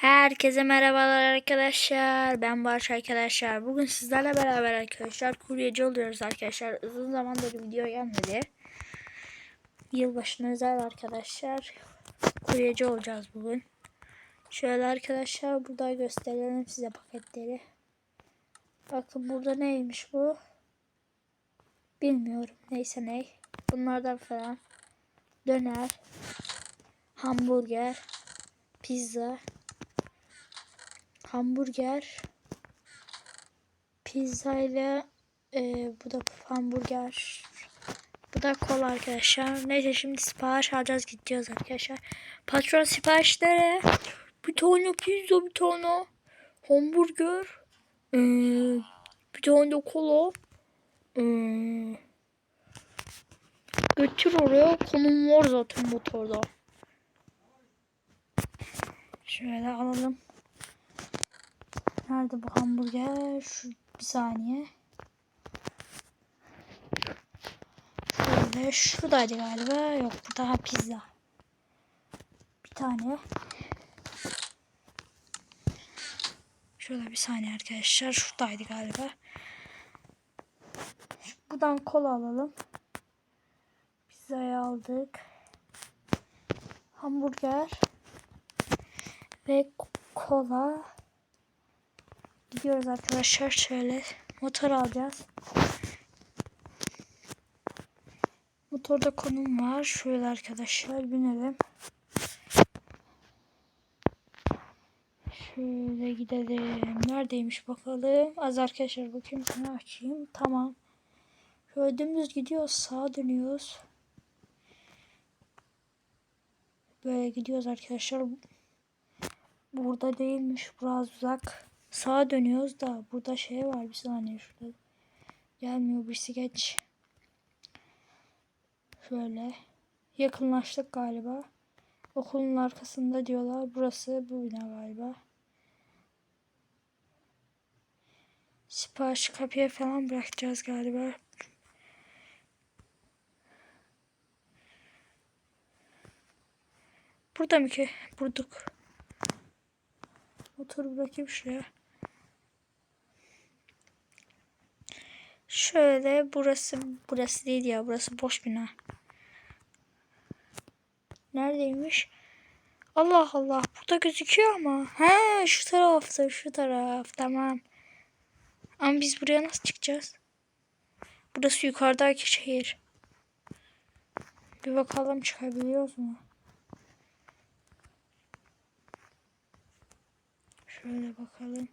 Herkese merhabalar arkadaşlar. Ben Barış arkadaşlar. Bugün sizlerle beraber arkadaşlar kuryeci oluyoruz arkadaşlar. Uzun zamandır video gelmedi. Yılbaşına özel arkadaşlar. Kuryeci olacağız bugün. Şöyle arkadaşlar burada gösterelim size paketleri. Bakın burada neymiş bu? Bilmiyorum. Neyse ne. Bunlardan falan. Döner. Hamburger. Pizza hamburger pizza ile e, bu da hamburger bu da kola arkadaşlar. Neyse şimdi sipariş alacağız gideceğiz arkadaşlar. Patron siparişlere bir tane pizza bir tane hamburger e, bir tane de kola. E, götür oraya konum var zaten motorda. Şöyle alalım Nerede bu hamburger? Şu bir saniye. Şöyle şuradaydı galiba. Yok bu daha pizza. Bir tane. Şöyle bir saniye arkadaşlar. Şuradaydı galiba. Buradan kola alalım. Pizzayı aldık. Hamburger. Ve kola. Gidiyoruz arkadaşlar şöyle motor alacağız. Motorda konum var. Şöyle arkadaşlar binelim. Şöyle gidelim. Neredeymiş bakalım. Az arkadaşlar bakayım şunu açayım. Tamam. Şöyle dümdüz gidiyoruz. Sağa dönüyoruz. Böyle gidiyoruz arkadaşlar. Burada değilmiş. Biraz uzak. Sağa dönüyoruz da burada şey var bir saniye şurada. Gelmiyor birisi geç. Şöyle. Yakınlaştık galiba. Okulun arkasında diyorlar. Burası bu bina galiba. Sipariş kapıya falan bırakacağız galiba. Burada mı ki? Bulduk. Motoru bırakayım şuraya. Şöyle burası burası değil ya burası boş bina. Neredeymiş? Allah Allah burada gözüküyor ama. Ha şu tarafta şu taraf tamam. Ama biz buraya nasıl çıkacağız? Burası yukarıdaki şehir. Bir bakalım çıkabiliyoruz mu? Şöyle bakalım.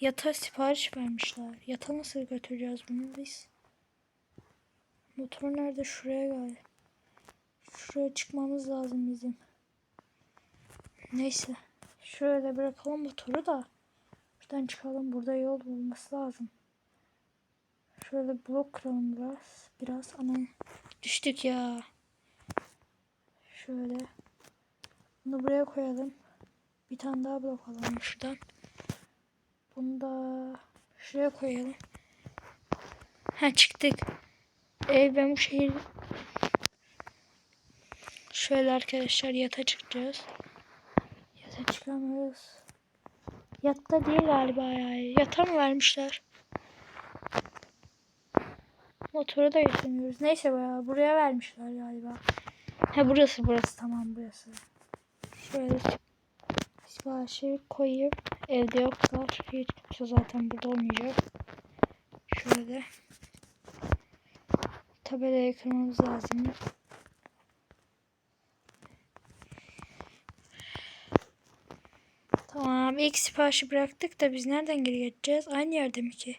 Yata sipariş vermişler. Yata nasıl götüreceğiz bunu biz? Motor nerede? Şuraya gel. Şuraya çıkmamız lazım bizim. Neyse. Şöyle bırakalım motoru da. Şuradan çıkalım. Burada yol bulması lazım. Şöyle blok kıralım biraz. Biraz ana düştük ya. Şöyle. Bunu buraya koyalım. Bir tane daha blok alalım şuradan. Bunu da şuraya koyalım. Ha çıktık. Ee, ben bu şehir şöyle arkadaşlar yata çıkacağız. Yata çıkamıyoruz. Yatta değil galiba ya. Yata mı vermişler? Motoru da getirmiyoruz. Neyse ya buraya vermişler galiba. Ha burası burası tamam burası. Şöyle siparişi koyayım. Evde yoklar. Hiç kimse zaten burada olmayacak. Şöyle. Tabelaya kırmamız lazım. Tamam. ilk siparişi bıraktık da biz nereden geri geçeceğiz? Aynı yerde mi ki?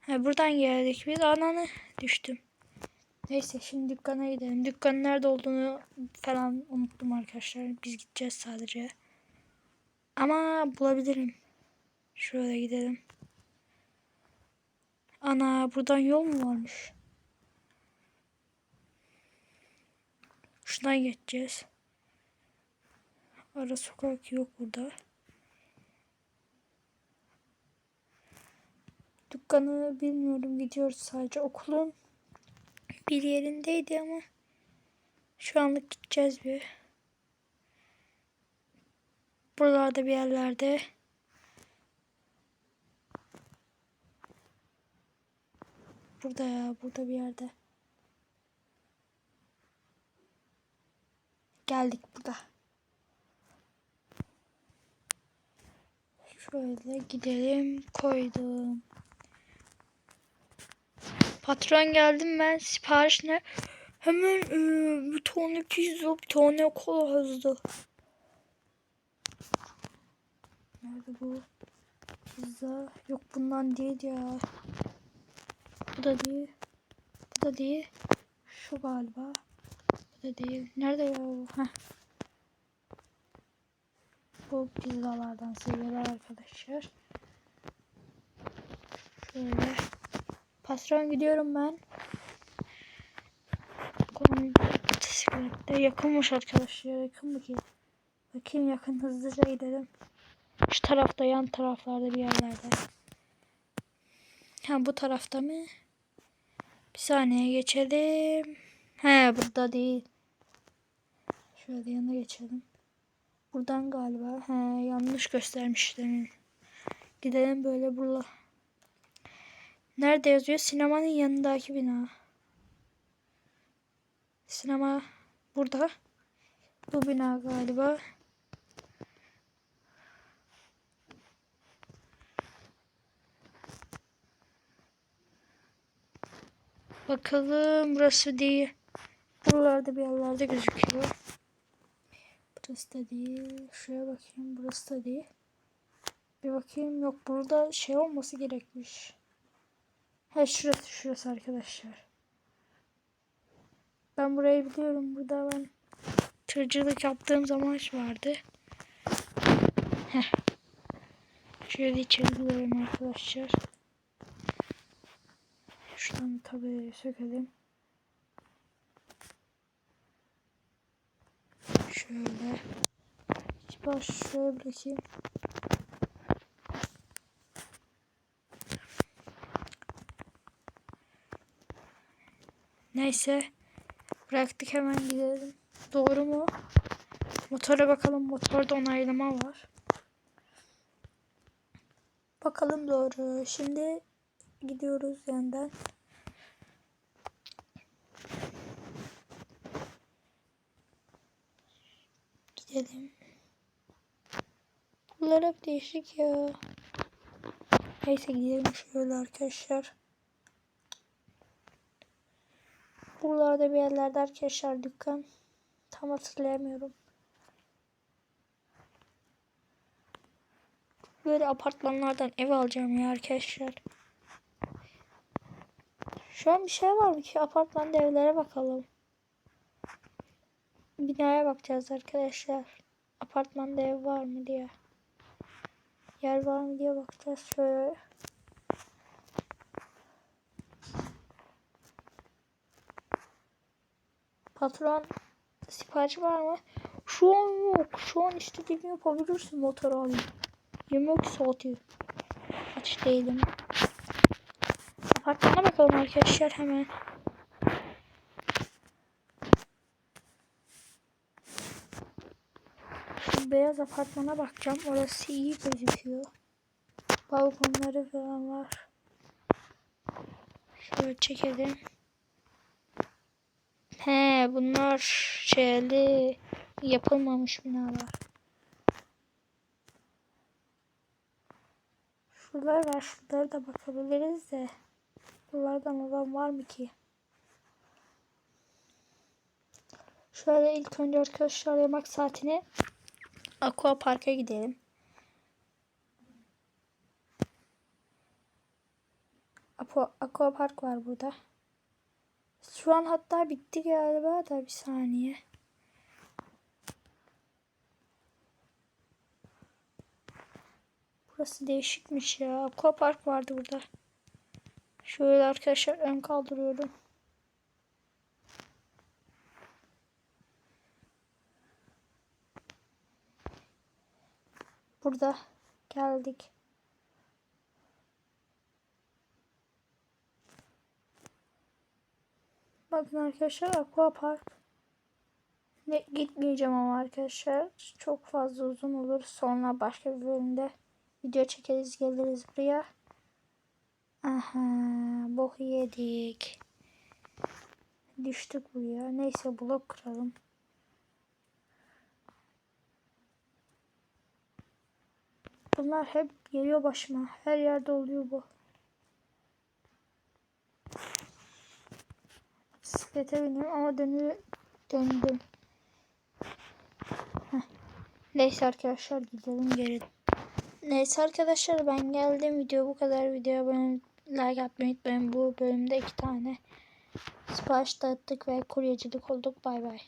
Ha, buradan geldik biz. Ananı düştüm. Neyse şimdi dükkana gidelim. Dükkanın nerede olduğunu falan unuttum arkadaşlar. Biz gideceğiz sadece. Ama bulabilirim. Şöyle gidelim. Ana buradan yol mu varmış? Şuradan geçeceğiz. Ara sokak yok burada. Dükkanı bilmiyorum gidiyoruz sadece okulun bir yerindeydi ama şu anlık gideceğiz bir. Buralarda bir yerlerde. Burada ya, burada bir yerde. Geldik burada. Şöyle gidelim. Koydum. Patron geldim ben. Sipariş ne? Hemen e, bir tane pizza, bir tane kola hızlı. Nerede bu? Pizza. Yok bundan değil ya. Bu da değil. Bu da değil. Şu galiba. Bu da değil. Nerede ya bu? Heh. Bu pizzalardan seviyorlar arkadaşlar. Şöyle. Patron gidiyorum ben. Konu bisiklette yakınmış arkadaşlar. Yakın mı ki? Bakayım yakın hızlıca gidelim. Şu tarafta yan taraflarda bir yerlerde. Ha bu tarafta mı? Bir saniye geçelim. He burada değil. Şöyle yana geçelim. Buradan galiba. He yanlış göstermiş. Gidelim böyle burada. Nerede yazıyor? Sinemanın yanındaki bina. Sinema burada. Bu bina galiba. Bakalım burası değil. Buralarda bir yerlerde gözüküyor. Burası da değil. Şuraya bakayım. Burası da değil. Bir bakayım. Yok burada şey olması gerekmiş. He şurası şurası arkadaşlar. Ben burayı biliyorum. Burada ben tırcılık yaptığım zaman vardı. Heh. Şöyle içeri arkadaşlar. Şuradan tabii sökelim. Şöyle. Baş şöyle bırakayım. Neyse. Bıraktık hemen gidelim. Doğru mu? Motora bakalım. Motorda onaylama var. Bakalım doğru. Şimdi gidiyoruz yandan. Gidelim. Bunlar hep değişik ya. Neyse gidelim şöyle arkadaşlar. Buralarda bir yerlerde arkadaşlar dükkan. Tam hatırlayamıyorum. Böyle apartmanlardan ev alacağım ya arkadaşlar. Şu an bir şey var mı ki? Apartmanda evlere bakalım. Binaya bakacağız arkadaşlar. Apartmanda ev var mı diye. Yer var mı diye bakacağız şöyle. Patron sipariş var mı? Şu an yok. Şu an istediğimi yapabilirsin motor abi. Yemek saati. Aç değilim. Apartmana bakalım arkadaşlar hemen. Beyaz apartmana bakacağım. Orası iyi gözüküyor. Balkonları falan var. Şöyle çekelim. He bunlar şeyli yapılmamış binalar. Şuralar var. Şuralara da bakabiliriz de. Bunlardan olan var mı ki? Şöyle ilk önce arkadaşlar yemek saatini Aqua Park'a gidelim. Aqua, Aqua Park var burada. Şu an hatta bitti galiba da bir saniye. Burası değişikmiş ya. Aquapark vardı burada. Şöyle arkadaşlar ön kaldırıyorum. Burada geldik. Bakın arkadaşlar Aqua Park. Ne, gitmeyeceğim ama arkadaşlar. Çok fazla uzun olur. Sonra başka bir bölümde video çekeriz geliriz buraya. Aha boku yedik. Düştük buraya. Neyse blok kıralım. Bunlar hep geliyor başıma. Her yerde oluyor bu. Bisiklete biniyorum ama dönüyor. Döndüm. Neyse arkadaşlar gidelim geri. Neyse arkadaşlar ben geldim. Video bu kadar. Videoya abone like atmayı unutmayın. Bu bölümde iki tane sipariş dağıttık ve kuryecilik olduk. Bay bay.